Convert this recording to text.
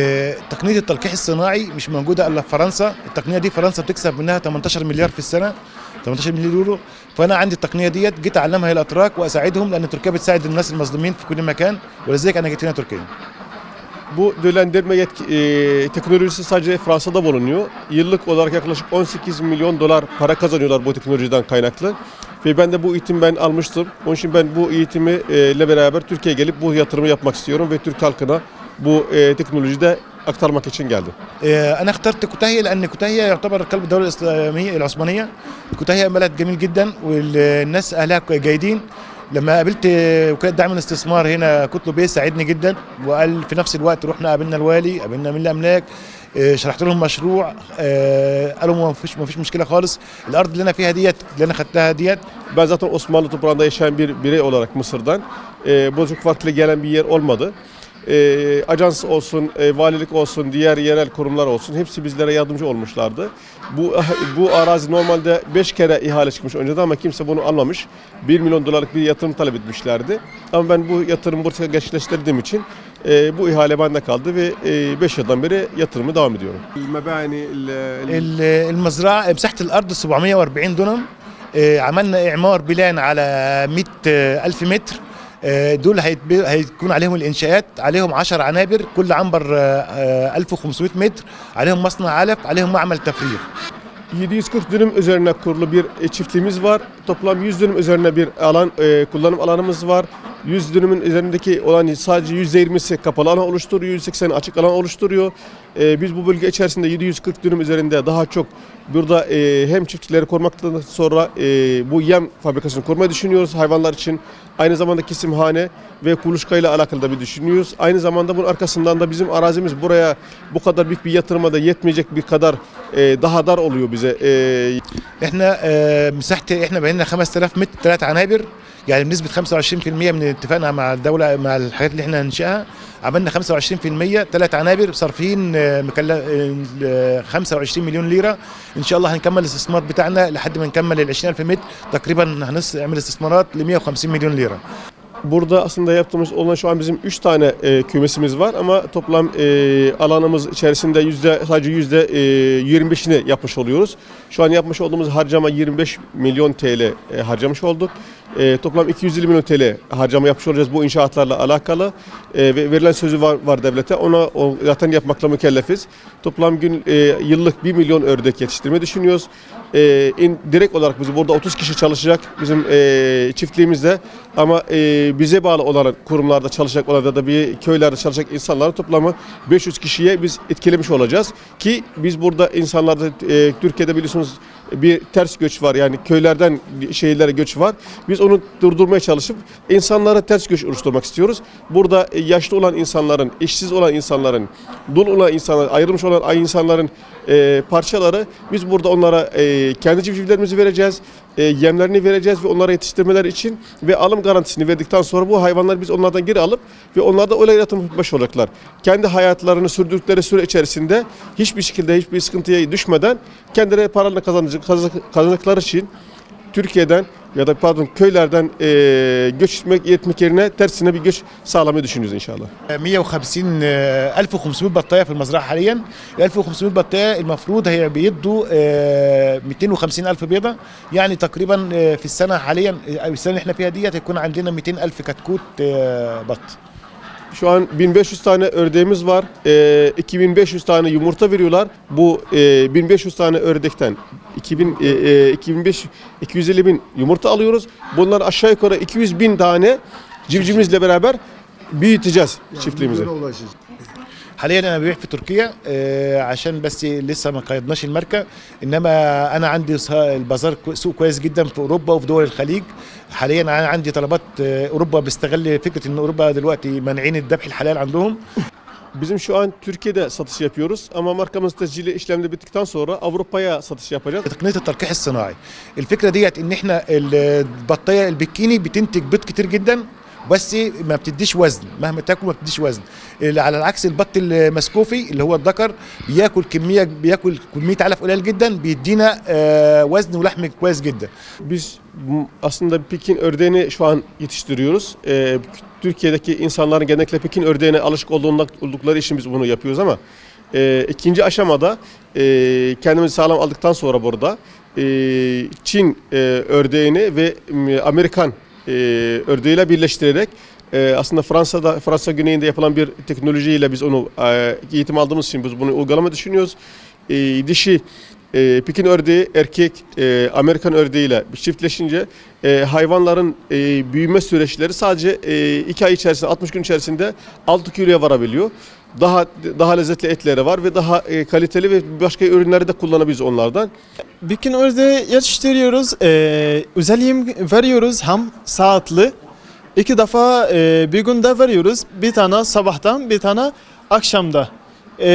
آه، تقنيه التلقيح الصناعي مش موجوده الا في فرنسا التقنيه دي فرنسا بتكسب منها 18 مليار في السنه 18 مليار يورو فانا عندي التقنيه ديت جيت اعلمها الاتراك واساعدهم لان تركيا بتساعد الناس المظلومين في كل مكان ولذلك انا جيت هنا تركيا Bu döllendirme yetki, e, teknolojisi sadece Fransa'da bulunuyor. Yıllık olarak yaklaşık 18 milyon dolar para kazanıyorlar bu teknolojiden kaynaklı. Ve ben de bu eğitimi ben almıştım. Onun için ben bu eğitimi e, ile beraber Türkiye'ye gelip bu yatırımı yapmak istiyorum ve Türk halkına bu e, teknolojide aktarmak için geldim. آه، أنا اخترت كوتاهيه لأن كوتاهيه يعتبر قلب الدولة الإسلامية العثمانية كوتاهيه بلد جميل جدا والناس أهلها جيدين لما قابلت وكالة دعم الاستثمار هنا كتلو بيه ساعدني جدا وقال في نفس الوقت رحنا قابلنا الوالي قابلنا من الأملاك آه، شرحت لهم مشروع آه، قالوا ما فيش ما فيش مشكلة خالص الأرض اللي أنا فيها ديت اللي أنا خدتها ديت Ben zaten Osmanlı toprağında yaşayan bir birey olarak Mısır'dan e, farklı gelen bir yer olmadı. E, ajans olsun, e, valilik olsun, diğer yerel kurumlar olsun hepsi bizlere yardımcı olmuşlardı. Bu bu arazi normalde 5 kere ihale çıkmış önceden ama kimse bunu almamış. 1 milyon dolarlık bir yatırım talep etmişlerdi. Ama ben bu yatırımı buraya gerçekleştirdiğim için e, bu ihale bende kaldı ve 5 yıldan beri yatırımı devam ediyorum. المباني ال- المزرعه مساحه الارض 740 دونم آه، عملنا اعمار بلان على 100 آه، الف متر آه، دول هيتب- هيكون عليهم الانشاءات عليهم 10 عنابر كل عنبر آه، آه، 1500 متر عليهم مصنع علف عليهم معمل تفريغ 740 dönüm üzerine kurulu bir e, çiftliğimiz var. Toplam 100 dönüm üzerine bir alan e, kullanım alanımız var. 100 dönümün üzerindeki olan sadece %20'si kapalı alan oluşturuyor, 180 açık alan oluşturuyor. E, biz bu bölge içerisinde 740 dönüm üzerinde daha çok burada e, hem çiftçileri korumaktan sonra e, bu yem fabrikasını kurmayı düşünüyoruz hayvanlar için. Aynı zamanda kesimhane ve kuluçkayla alakalı da bir düşünüyoruz. Aynı zamanda bunun arkasından da bizim arazimiz buraya bu kadar büyük bir yatırıma da yetmeyecek bir kadar e, daha dar oluyor bize. E, احنا آه، مساحه احنا بقينا 5000 متر ثلاث عنابر يعني بنسبه 25% من اتفاقنا مع الدوله مع الحاجات اللي احنا هننشئها عملنا 25% ثلاث عنابر صارفين آه، مكلف آه، 25 مليون ليره ان شاء الله هنكمل الاستثمار بتاعنا لحد ما نكمل ال 20000 متر تقريبا هنعمل استثمارات ل 150 مليون ليره Burada aslında yaptığımız olan şu an bizim 3 tane e, kümesimiz var ama toplam e, alanımız içerisinde yüzde sadece yüzde e, 25'ini yapmış oluyoruz. Şu an yapmış olduğumuz harcama 25 milyon TL e, harcamış olduk. E, toplam 250 milyon TL harcama yapmış olacağız bu inşaatlarla alakalı E, ve verilen sözü var, var devlete ona o, zaten yapmakla mükellefiz. Toplam gün e, yıllık 1 milyon ördek yetiştirme düşünüyoruz. E, in, direkt olarak biz burada 30 kişi çalışacak bizim e, çiftliğimizde ama e, bize bağlı olan kurumlarda çalışacak olan da bir köylerde çalışacak insanların toplamı 500 kişiye biz etkilemiş olacağız ki biz burada insanlarda e, Türkiye'de biliyorsunuz bir ters göç var yani köylerden şehirlere göç var. Biz onu durdurmaya çalışıp insanlara ters göç oluşturmak istiyoruz. Burada yaşlı olan insanların, işsiz olan insanların, dul olan insanlar, ayrılmış olan insanların e, parçaları biz burada onlara e, kendi çiftliklerimizi vereceğiz. E, yemlerini vereceğiz ve onlara yetiştirmeler için ve alım garantisini verdikten sonra bu hayvanları biz onlardan geri alıp ve onlar da öyle yaratım baş olacaklar. Kendi hayatlarını sürdürdükleri süre içerisinde hiçbir şekilde hiçbir sıkıntıya düşmeden kendileri paralarını kazanacak, kazanacakları için Türkiye'den ya da pardon köylerden e, göç etmek, etmek yerine tersine bir göç sağlamayı düşünüyoruz inşallah. 150 آه، 1500 بطايه في المزرعه حاليا ال 1500 بطايه المفروض هي بيدوا آه، 250 الف بيضه يعني تقريبا آه، في السنه حاليا آه، السنه اللي احنا فيها ديت هيكون عندنا 200 الف كتكوت آه، بط Şu an 1500 tane ördeğimiz var. E, 2500 tane yumurta veriyorlar. Bu e, 1500 tane ördekten 2000 e, e, 2500 250 bin yumurta alıyoruz. Bunlar aşağı yukarı 200 bin tane civcivimizle beraber büyüteceğiz çiftliğimizi. حاليا أنا ببيع في تركيا آه، عشان بس لسه ما قيدناش الماركه إنما أنا عندي البازار سوق كويس جدا في أوروبا وفي دول الخليج حاليا أنا عندي طلبات آه، أوروبا بيستغل فكرة إن أوروبا دلوقتي مانعين الذبح الحلال عندهم Bizim şu an Türkiye'de satış yapıyoruz ama markamız tescili işlemleri bittikten sonra Avrupa'ya satış yapacağız. تقنيه التلقيح الصناعي الفكرة ديت ان إحنا البطايه البكيني بتنتج بيض كتير جدا بس ما بتديش وزن مهما تاكل ما بتديش وزن اللي على العكس البط المسكوفي اللي هو الذكر بياكل كميه بياكل كميه علف قليل جدا بيدينا آه، وزن ولحم كويس جدا Biz m, aslında Pekin ördeğini şu an yetiştiriyoruz. Ee, Türkiye'deki insanların genellikle Pekin ördeğine alışık olduğundan, oldukları için biz bunu yapıyoruz ama e, ikinci aşamada e, kendimizi sağlam aldıktan sonra burada e, Çin e, ördeğini ve m, Amerikan e, ördeğiyle birleştirerek e, aslında Fransa'da Fransa güneyinde yapılan bir teknolojiyle biz onu e, eğitim aldığımız için biz bunu uygulama düşünüyoruz. E, dişi e, Pekin ördeği erkek e, Amerikan ördeğiyle çiftleşince e, hayvanların e, büyüme süreçleri sadece 2 ay içerisinde 60 gün içerisinde 6 kiloya varabiliyor. Daha daha lezzetli etleri var ve daha e, kaliteli ve başka ürünleri de kullanabiliriz onlardan. Bütün ördeği yetiştiriyoruz. Ee, özel yem veriyoruz hem saatli. İki defa e, bir günde veriyoruz. Bir tane sabahtan bir tane akşamda. Ee,